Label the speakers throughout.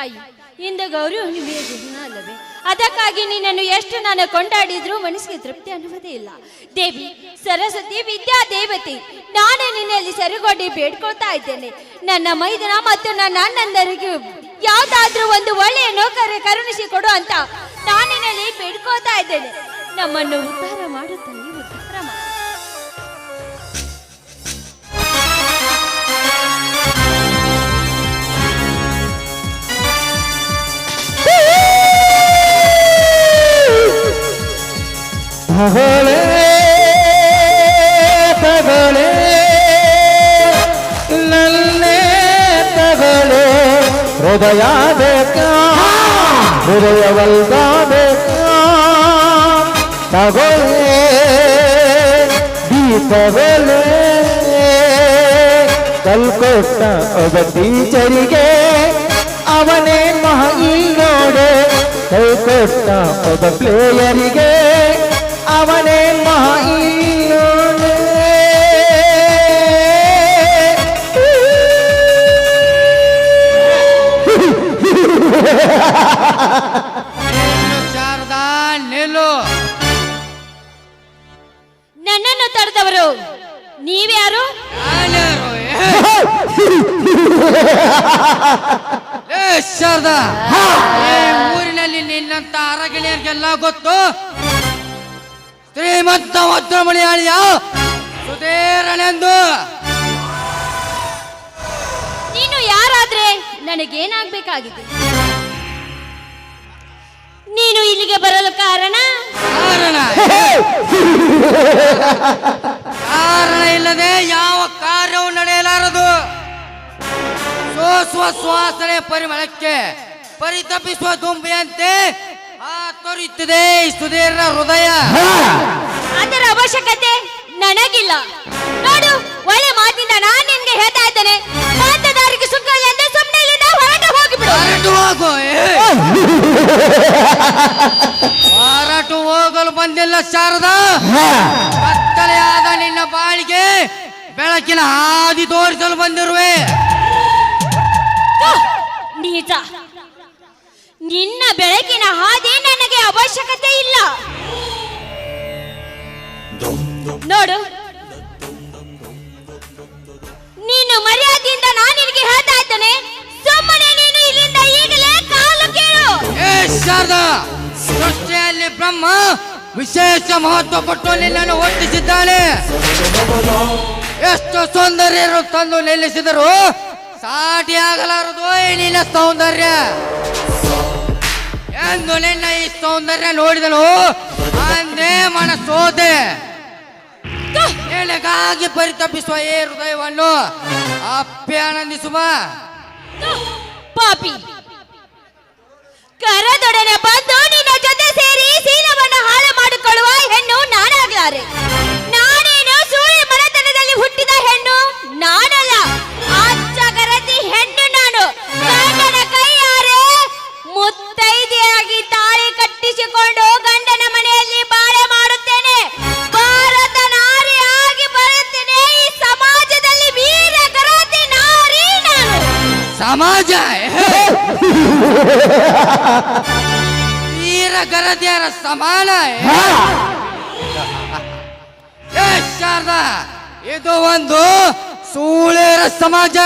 Speaker 1: ತಾಯಿ, ಇಂದು ಗೌರಿ ಹುಣ್ಣಿಮೆಯ ಅದಕ್ಕಾಗಿ ನಿನ್ನನ್ನು ಎಷ್ಟು ನಾನು ಕೊಂಡಾಡಿದ್ರೂ ಮನಸ್ಸಿಗೆ ತೃಪ್ತಿ ಅನ್ನುವುದೇ ಇಲ್ಲ. ದೇವಿ, ಸರಸ್ವತಿ ವಿದ್ಯಾ ದೇವತೆ ನಾನು ನಿನ್ನಲ್ಲಿ ಸರಿಗೊಡ್ಡಿ ಬೇಡ್ಕೊಳ್ತಾ ಇದ್ದೇನೆ. ನನ್ನ ಮೈದನ ಮತ್ತು ನನ್ನ ಅಣ್ಣಂದರಿಗೆ ಯಾವ್ದಾದ್ರೂ ಒಂದು ಒಳ್ಳೆಯ ನೌಕರ ಕರುಣಿಸಿ ಕೊಡು ಅಂತ ನಾನು ಬೇಡ್ಕೋತಾ ಇದ್ದೇನೆ. ನಮ್ಮನ್ನು ಉದ್ಧಾರ ಮಾಡುತ್ತಾನೆ
Speaker 2: ತಗೊಳೆ ತಗೊಳೆ, ನನ್ನೇ ತಗೊಳೆ. ಹೃದಯ ಬೇಕಾ? ಹೃದಯವಲ್ದ ಬೇಕಾ? ತಗೊಳೆ ದೀಪವಲೆ ಕಲ್ಕೊಟ್ಟ ಒಬ್ಬ ಟೀಚರಿಗೆ ಅವನೇ ಮಹಿಳೋಡೆ ಕೈ ಕೊಟ್ಟ ಒಬ್ಬ ಪ್ಲೇಯರಿಗೆ
Speaker 3: ಶಾರದಾ ನಿಲ್ಲು
Speaker 1: ನನ್ನನ್ನು ತಡೆದವರು ನೀವ್ಯಾರು
Speaker 3: ನಾನ್ಯಾರು? ಏ. ಶಾರದಾ. ಈ ಊರಿನಲ್ಲಿ ನಿನ್ನಂತ ಅರಗಿಣಿಯರಿಗೆಲ್ಲ ಗೊತ್ತು? ಶ್ರೀಮಂತ ವಜ್ರಮಣಿಯಾಳಿಯ ಸುಧೀರನೆಂದು.
Speaker 1: ನೀನು ಯಾರಾದ್ರೆ ನನಗೇನಾಗ್ಬೇಕಾಗಿದೆ? ನೀನು ಇಲ್ಲಿಗೆ ಬರಲು ಕಾರಣ?
Speaker 3: ಕಾರಣ. ಕಾರಣ ಇಲ್ಲದೆ ಯಾವ ಕಾರ್ಯವು ನಡೆಯಲಾರದು. ಸೋಸುವ ಸುವಾಸನೆ ಪರಿಮಳಕ್ಕೆ ಪರಿತಪಿಸುವ ದುಂಬಿಯಂತೆ ಆ ತೊರೆಯುತ್ತಿದೆ ಈ ಸುಧೀರ್ನ ಹೃದಯ.
Speaker 1: ಅದರ ಅವಶ್ಯಕತೆ ನನಗಿಲ್ಲ. ನೋಡು ಒಳ್ಳೆ ಮಾತಿನ ನಾನು ನಿನ್ಗೆ ಹೇಳ್ತಾ ಇದ್ದೇನೆ. ಮಾತದಾರಿಗೆ ಸುಖ ಎಂದು ಸುಮ್ಮನೆ ಇಲ್ಲಿಂದ ಹೊರಟು ಹೋಗಿಬಿಡು.
Speaker 3: ಹೊರಟು ಹೋಗು ಏ. ಹೊರಟು ಹೋಗಲು ಬಂದಿಲ್ಲ ಶಾರದಾ. ಕತ್ತಲೆಯಾದ ನಿನ್ನ ಬಾಳಿಗೆ ಬೆಳಕಿನ ಹಾದಿ ತೋರಿಸಲು ಬಂದಿರುವೆ.
Speaker 1: ನಿಜ. ನಿನ್ನ ಬೆಳಕಿನ ಹಾದಿ ನನಗೆ ಅವಶ್ಯಕತೆ ಇಲ್ಲ. ನೋಡು. ನೀನು ಮರ್ಯಾದೆಯಿಂದ ನಾನು ನಿನಗೆ ಹೇಳ್ತಾ ಇದ್ದೇನೆ.
Speaker 3: ಏ, ಶಾರದಾ! ಸೃಷ್ಟಿಯಲ್ಲಿ ಬ್ರಹ್ಮ ವಿಶೇಷ ಮಹತ್ವ ಕೊಟ್ಟು ನಿನ್ನನ್ನು ಒಟ್ಟಿಸಿದ್ದಾನೆ ಎಷ್ಟು ಸೌಂದರ್ಯರು ತಂದು ನಿಲ್ಲಿಸಿದರು ಸಾಟಿ ಆಗಲಾರದು ನಿನ್ನ ಸೌಂದರ್ಯ. ಎಂದು ನಿನ್ನ ಈ ಸೌಂದರ್ಯ ನೋಡಿದನು, ಅಂದೇ ಮನ ಹೇಳಿಗಾಗಿ ಪರಿತಪಿಸುವ ಏ ಹೃದಯವನ್ನು ಅಪ್ಪಿ ಆನಂದಿಸುವ
Speaker 1: ಪಾಪಿ. ಕರದೊಡನೆ ಬಂದು ನಿನ್ನ ಜೊತೆ ಸೇರಿ ಸೀನವನ್ನು ಹಾಳು ಮಾಡಿಕೊಳ್ಳುವ ಹೆಣ್ಣು ನಾನಾಗ್ಲಾರೆ. ನಾನೇನು ಸೂರ್ಯ ಮನೆತನದಲ್ಲಿ ಹುಟ್ಟಿದ ಹೆಣ್ಣು? ನಾನಲ್ಲ. ಅಚ್ಚಗರತಿ ಹೆಣ್ಣು ನಾನು. ಗಂಡನ ಕೈಯಾರೆ ಮುತ್ತೈದೆಯಾಗಿ ತಾಳಿ ಕಟ್ಟಿಸಿಕೊಂಡು ಗಂಡನ ಮನೆಯಲ್ಲಿ ಬಾಳೆ ಮಾಡುತ್ತೇನೆ. ಭಾರತ ನಾರಿಯಾಗಿ ಬರುತ್ತೇನೆ. ಈ ಸಮಾಜದಲ್ಲಿ ವೀರ ಕರತಿ ನಾರಿ ನಾನು.
Speaker 3: ಸಮಾಜ ವೀರ ಗರದಿಯರ ಸಮಾನ ಏ? ಶಾರದಾ ಇದು ಒಂದು ಸೂಳೆರ ಸಮಾಜ.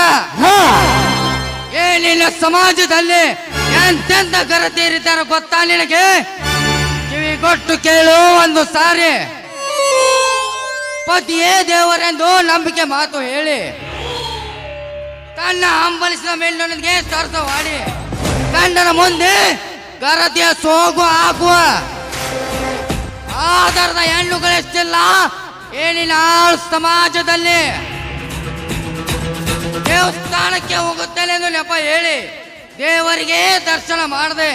Speaker 3: ಏ ನಿನ್ನ ಸಮಾಜದಲ್ಲಿ ಎಂತೆಂತ ಗರದಿಯರಿದ್ದಾರೆ ಗೊತ್ತಾ ನಿನಗೆ? ಕಿವಿಗೊಟ್ಟು ಕೇಳು ಒಂದು ಸಾರಿ. ಪತಿಯೇ ದೇವರೆಂದು ನಂಬಿಕೆ ಮಾತು ಹೇಳಿ. ತನ್ನ ಹಂಬಲಿಸಿದ ಮೇಲ್ನೊಂದಿಗೆ ಸರಸವಾಡಿ ಗಂಡನ ಮುಂದೆ ಗರತಿಯ ಸೋಗು ಹಾಕುವ. ಆಧಾರದ ಹೆಣ್ಣುಗಳೆಷ್ಟಿಲ್ಲ ಆಳು ಸಮಾಜದಲ್ಲಿ. ದೇವಸ್ಥಾನಕ್ಕೆ ಹೋಗುತ್ತೇನೆ ಎಂದು ನೆಪ ಹೇಳಿ ದೇವರಿಗೆ ದರ್ಶನ ಮಾಡಿದೆ.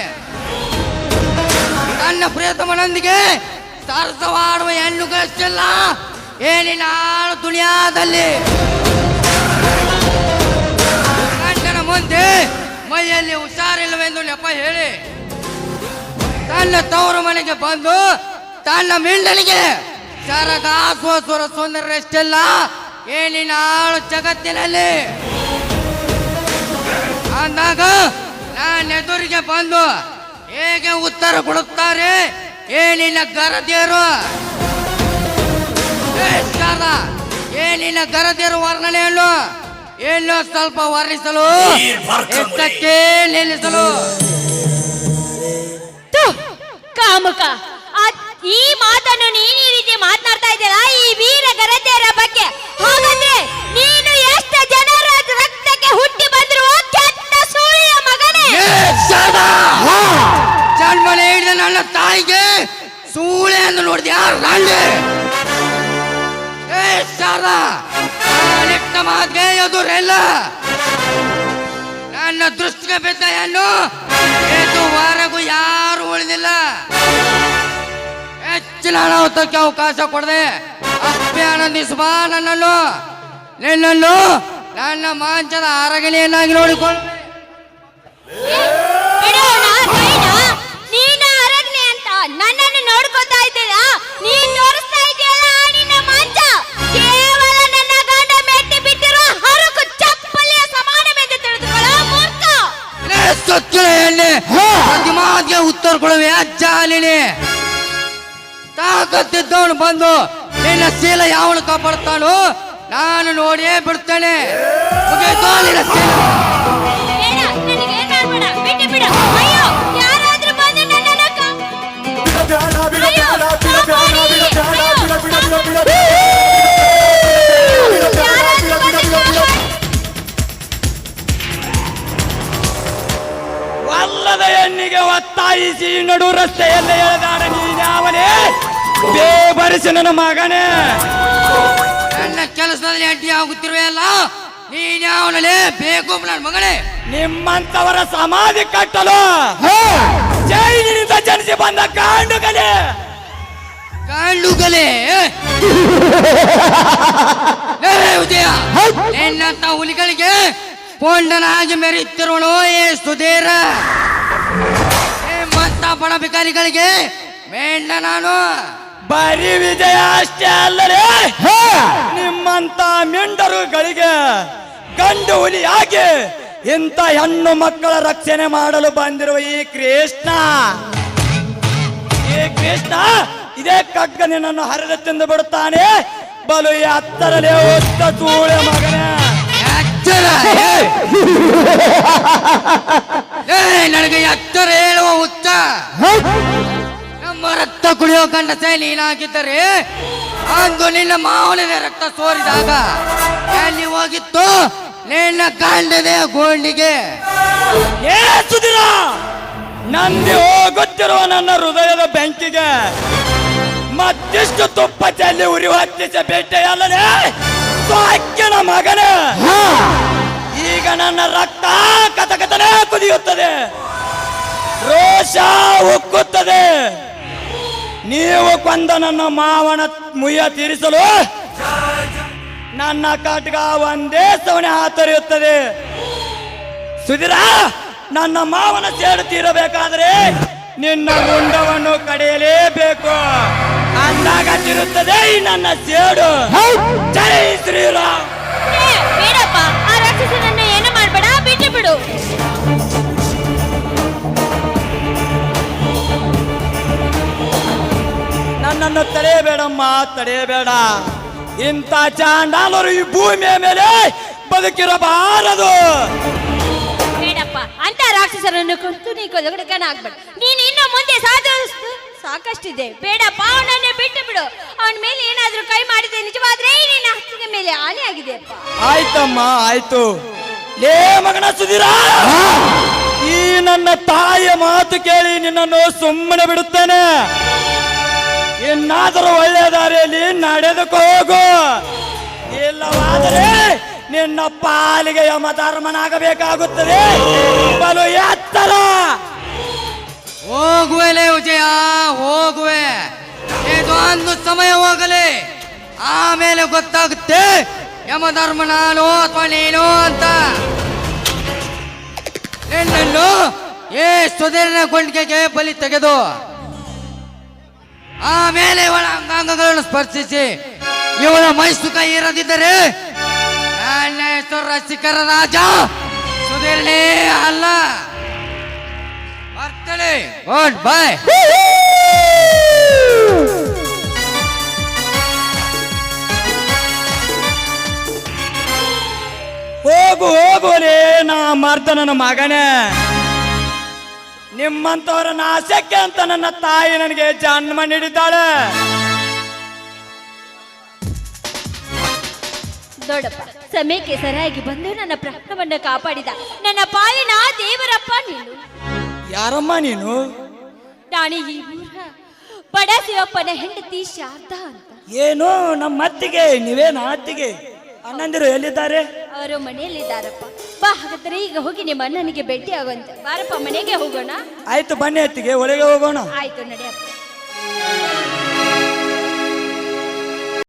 Speaker 3: ತನ್ನ ಪ್ರಿಯತಮನೊಂದಿಗೆ ಸರಸವಾಡುವ ಹೆಣ್ಣುಗಳಷ್ಟಿಲ್ಲ ಏನಿನ ದುನಿಯಾದಲ್ಲಿ. ನೆಪ ಹೇಳಿ. ತನ್ನ ತವರು ಮನೆಗೆ ಬಂದು ತನ್ನ ಮಿಂಡನಿಗೆ ಸರಗಾಸುವ ಸುಂದರ ಸುಂದರಷ್ಟೆಲ್ಲ ಏನಿನ ಆಳು ಜಗತ್ತಿನಲ್ಲಿ. ಅಂದಾಗ ನಾನು ಎದುರಿಗೆ ಬಂದು ಹೇಗೆ ಉತ್ತರ ಕೊಡುತ್ತಾರೆ ಏನಿನ ಗರದೇರು ಏನಿನ ಗರದೇರು ವರ್ಣನೆಯನ್ನು ಎಲ್ಲೋ ಸ್ವಲ್ಪ ವರ್ಣಿಸಲು ಎತ್ತಕ್ಕೆ ನಿಲ್ಲಿಸಲು.
Speaker 1: ತು, ಕಾಮುಕ. ಈ ಮಾತನ್ನು ನೀನು ಈ ರೀತಿ ಮಾತನಾಡ್ತಾ ಇದ್ದೀರಾ? ಈ
Speaker 3: ಎದುರಿಲ್ಲ ನನ್ನ ದೃಷ್ಟಿಗೆ ಬಿದ್ದ ಹೆಣ್ಣು ವಾರಗೂ ಯಾರು ಉಳಿದಿಲ್ಲ. ಹೆಚ್ಚಿನ ಅನಾಹುತಕ್ಕೆ ಅವಕಾಶ ಕೊಡದೆ ಆನಂದಿಸುವ ನನ್ನನ್ನು ನಿನ್ನನ್ನು ನನ್ನ ಮಾಂಚದ
Speaker 1: ಆರಗಣಿಯನ್ನಾಗಿ ನೋಡಿಕೊಂಡು. ನೀನು ಅರಗ್ನೆ ಅಂತ ನನ್ನನ್ನು
Speaker 3: ಕೊಡುವೆ ಅಜ್ಜಾಲಿನಿ ತಾಕತ್ತಿದ್ದವನು ಬಂದು ನಿನ್ನ ಶೀಲ ಯಾವನು ಕಾಪಾಡ್ತಾನೋ ನಾನು ನೋಡಿಯೇ ಬಿಡ್ತೇನೆ. ಮುಗೀತು ನಿನ್ನ ಶೀಲ
Speaker 4: ಹೆಣ್ಣಿಗೆ ಒತ್ತಾಯಿಸಿ ನಡು ರಸ್ತೆಯಲ್ಲಿ ಎಳೆದಾಡ ನೀನಾವನೇ. ಬೇಬರಿಸಿ ನನ್ನ ಮಗನೇ.
Speaker 3: ನನ್ನ ಕೆಲಸದಲ್ಲಿ ಅಡ್ಡಿ ಆಗುತ್ತಿರುವೆ ಅಲ್ಲ? ನೀನ್ಯಾವನಲೇ ಬೇಕು ನನ್ನ ಮಗನೇ
Speaker 4: ನಿಮ್ಮಂತವರ ಸಮಾಧಿ ಕಟ್ಟಲು. ಜೈಲಿನಿಂದ ಜನಿಸಿ ಬಂದ ಕಾಂಡುಗಲೇ.
Speaker 3: ಕಾಂಡುಗಲೇ. ಉದಯ. ನಿನ್ನಂತ ಹುಲಿಗಳಿಗೆ ಪೊಂಡನಾಗಿ ಮೆರೆಯುತ್ತಿರುವಳು ಏ ಸುಧೀರ? ನಿಮ್ಮಂತ ಬಡ ಬಿಕಾರಿಗಳಿಗೆ ಮೇಂಡ ನಾನು.
Speaker 4: ಬರೀ ವಿಜಯ ಅಷ್ಟೇ ಅಲ್ಲರೇ ನಿಮ್ಮಂತ ಮೆಂಡರುಗಳಿಗೆ ಗಂಡು ಹುಲಿಯಾಗಿ ಇಂಥ ಹೆಣ್ಣು ಮಕ್ಕಳ ರಕ್ಷಣೆ ಮಾಡಲು ಬಂದಿರುವ ಈ ಕೃಷ್ಣ. ಈ ಕೃಷ್ಣ ಇದೇ ಕಗ್ಗ ನಿನ್ನನ್ನು ಹರಿದು ತಿಂದು ಬಿಡುತ್ತಾನೆ. ಬಲು ಈ ಹತ್ತರಲೇ ಒತ್ತ ತೂಳೆ ಮಗನೇ.
Speaker 3: ನನಗೆ ಎತ್ತರ ಹೇಳುವ ಉತ್ತ ನಮ್ಮ ರಕ್ತ ಕುಡಿಯೋ ಗಂಡಸೆ ನೀನಾಗಿದ್ದರೆ ಅಂದು ನಿನ್ನ ಮಾವನಿನ ರಕ್ತ ಸೋರಿದಾಗ ಎಲ್ಲಿ ಹೋಗಿತ್ತು ನಿನ್ನ ಕಾಂಡದೆ ಗೋಂಡಿಗೆ
Speaker 4: ಏ ಸುದಿನ ನಂದಿ ಹೋಗುತ್ತಿರುವ ನನ್ನ ಹೃದಯದ ಬೆಂಕಿಗೆ ಮತ್ತಿಷ್ಟು ತುಪ್ಪ ಚೆಲ್ಲಿ ಉರಿ ಹತ್ತಿಸ ಬೆಟ್ಟೆಯಲ್ಲದೆ ಸಾಕ್ಯನ ಮಗನ. ಈಗ ನನ್ನ ರಕ್ತ ಕಥಕಥನೆ ಕುದಿಯುತ್ತದೆ. ರೋಷ ಉಕ್ಕುತ್ತದೆ. ನೀವು ಕೊಂದ ನನ್ನ ಮಾವನ ಮುಯ್ಯ ತೀರಿಸಲು ನನ್ನ ಕಟ್ಗ ಒಂದೇ ಸವಣೆ ಹಾತೊರೆಯುತ್ತದೆ ಸುಧೀರ ನನ್ನ ಮಾವನ ಸೇಡು ತೀರಬೇಕಾದ್ರೆ ನಿನ್ನ ಗುಂಡವನ್ನು ಕಡೆಯಲೇಬೇಕು. ಅಂದಾಗ ತಿರುತ್ತದೆ ಈ ನನ್ನ ಸೇಡು. ಜೈ ಶ್ರೀರಾಮ್.
Speaker 1: ಬೇಡಪ್ಪ. ಆ ರಾಕ್ಷಸನನ್ನು ಏನು ಮಾಡಬೇಡ ಬಿಟ್ಟು ಬಿಡು.
Speaker 4: ನನ್ನನ್ನು ತಡೆಯಬೇಡಮ್ಮ ತಡೆಯಬೇಡ. ಇಂಥ ಚಾಂಡಾಲರು ಈ ಭೂಮಿಯ ಮೇಲೆ ಬದುಕಿರಬಾರದು.
Speaker 1: ಬೇಡಪ್ಪ ಅಂತ ರಾಕ್ಷಸರನ್ನು ಕುಂತು ನೀ ಕೊಲಗಡಕನಾಗ್ಬೇಡ ನೀನು ಇನ್ನು ಮುಂದೆ ಸಾಧಿಸ್ತು ಸಾಕಷ್ಟಿದೆ. ಬೇಡಪ್ಪ ಅವನನ್ನೇ ಬಿಟ್ಟು ಬಿಡು. ಅವನ ಮೇಲೆ ಏನಾದ್ರೂ ಕೈ ಮಾಡಿದ್ರೆ ನಿಜವಾದ್ರೆ ನಿನ್ನ ಹತ್ತಿನ ಮೇಲೆ ಹಾನಿ ಆಗಿದೆ. ಅಪ್ಪ
Speaker 4: ಆಯ್ತಮ್ಮ ಆಯ್ತು. ಏ ಮಗನ ಸುಧೀರ! ಈ ನನ್ನ ತಾಯಿಯ ಮಾತು ಕೇಳಿ ನಿನ್ನನ್ನು ಸುಮ್ಮನೆ ಬಿಡುತ್ತೇನೆ. ಇನ್ನಾದರೂ ಒಳ್ಳೆಯ ದಾರಿಯಲ್ಲಿ ನಡೆದುಕೋ ಹೋಗು. ಇಲ್ಲವಾದರೆ ನಿನ್ನ ಪಾಲಿಗೆ ಯಮಧರ್ಮನಾಗಬೇಕಾಗುತ್ತದೆ ಬಲು ಎತ್ತರ
Speaker 3: ಸಮಯ ಹೋಗಲಿ ಆಮೇಲೆ ಗೊತ್ತಾಗುತ್ತೆ ಯಮಧರ್ಮ ನಾನು ಅಥವಾ ನೀನು ಅಂತ. ನಿನ್ನನ್ನು ಏ ಸುಧೀರ್ಣ ಗೊಂಡಿಗೆಗೆ ಬಲಿ ತೆಗೆದು ಆಮೇಲೆ ಇವಳ ಅಂಗಾಂಗಗಳನ್ನು ಸ್ಪರ್ಶಿಸಿ. ಇವಳ ಮೈಸುಖ ಇರದಿದ್ದರೆ ರಸಿಕರ ರಾಜ ಸುಧೀರ್ಣೇ ಅಲ್ಲ. ಬರ್ತಳೆ. ಬಾಯ್
Speaker 4: ಹೋಗುವಲೇ ನಾ ಮರ್ದ ನನ್ನ ಮಗನೇ. ನಿಮ್ಮಂತವರ ನಾಶಕ್ಕೆ ಅಂತ ನನ್ನ ತಾಯಿ ನನಗೆ ಜನ್ಮ ನೀಡಿದ್ದಾಳೆ.
Speaker 1: ದೊಡ್ಡಪ್ಪ ಸಮಯಕ್ಕೆ ಸರಿಯಾಗಿ ಬಂದು ನನ್ನ ಪ್ರಾಣವನ್ನ ಕಾಪಾಡಿದ. ನನ್ನ ಪಾಲಿನ ದೇವರಪ್ಪ ನೀನು.
Speaker 4: ಯಾರಮ್ಮ ನೀನು?
Speaker 1: ನಾನು ಈ ಊರ ಬಡ ಶಿವಪ್ಪನ ಹೆಂಡತಿ ಶಾರದಾ ಅಂತ.
Speaker 4: ಏನು ನಮ್ಮ ಅತ್ತಿಗೆ ನೀವೇನು ಅತ್ತಿಗೆ? ಅಣ್ಣಂದಿರು ಎಲ್ಲಿದ್ದಾರೆ?
Speaker 1: ಅವರು ಮನೆಯಲ್ಲಿದ್ದಾರಪ್ಪ. ಬಾ ಹಾಗಾದ್ರೆ ಈಗ ಹೋಗಿ ನಿಮ್ಮ ಅಣ್ಣನಿಗೆ ಭೇಟಿ ಆಗುವಂತೆ. ಬಾರಪ್ಪ ಮನೆಗೆ ಹೋಗೋಣ.
Speaker 4: ಆಯ್ತು ಬನ್ನಿ ಅತ್ತಿಗೆ ಒಳಗೆ ಹೋಗೋಣ.
Speaker 1: ಆಯ್ತು ನಡೆಯಪ್ಪ